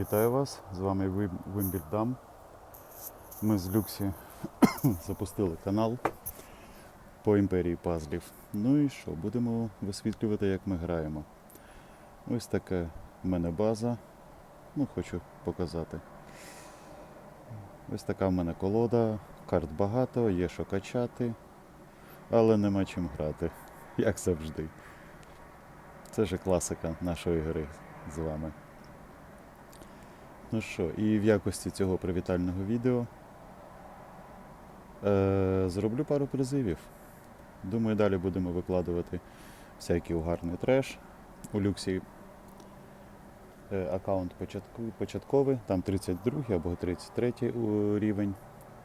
Вітаю вас! З вами Вим- Вимбільдам. Ми з Люксі запустили канал по імперії пазлів. Ну і що, будемо висвітлювати, як ми граємо. Ось така в мене база. Ну, хочу показати. Ось така в мене колода, карт багато, є що качати, але нема чим грати, як завжди. Це ж класика нашої гри з вами. Ну що, і в якості цього привітального відео е, зроблю пару призивів. Думаю, далі будемо викладувати всякий угарний треш. У люксі е, аккаунт початковий, там 32 або 33 рівень.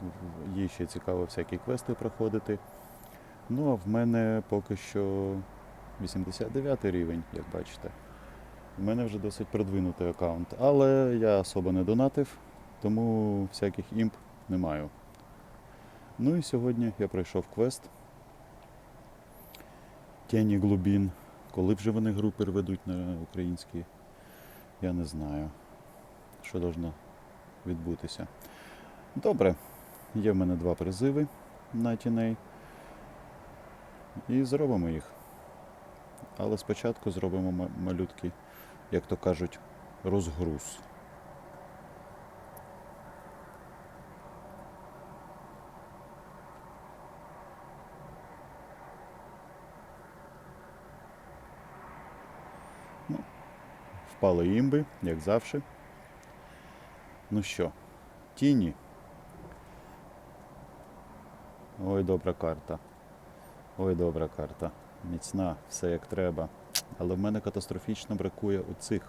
В- Їй ще цікаво всякі квести проходити. Ну а в мене поки що 89 рівень, як бачите. У мене вже досить продвинутий аккаунт, але я особо не донатив, тому всяких імп не маю. Ну і сьогодні я пройшов квест Тіні Глубін. Коли вже вони гру переведуть на український, я не знаю, що должно відбутися. Добре, є в мене два призиви на тіней. І зробимо їх. Але спочатку зробимо ма- малютки як то кажуть, розгруз. Ну, впали імби, як завжди. Ну що, тіні. Ой, добра карта. Ой, добра карта. Міцна, все як треба. Але в мене катастрофічно бракує оцих.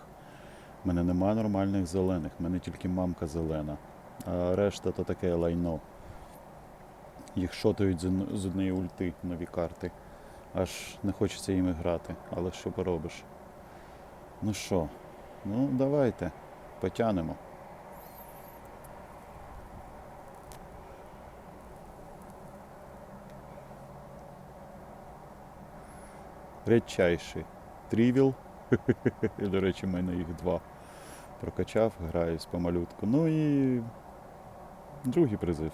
У мене нема нормальних зелених, в мене тільки мамка зелена. А решта то таке лайно. Їх шотають з однієї ульти нові карти. Аж не хочеться їми грати. Але що поробиш? Ну що, ну давайте, потянемо. Редчайший. Трівіл. До речі, в мене їх два. Прокачав, граюсь по малютку. Ну і другий призив.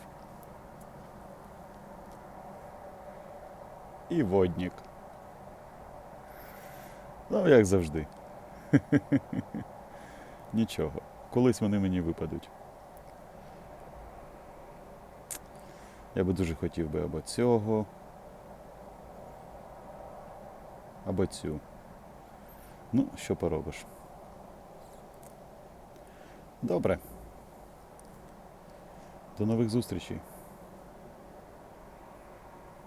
І воднік. Ну, як завжди. Нічого. Колись вони мені випадуть. Я би дуже хотів би або цього, або цю. Ну, що поробиш. Добре. До нових зустрічей.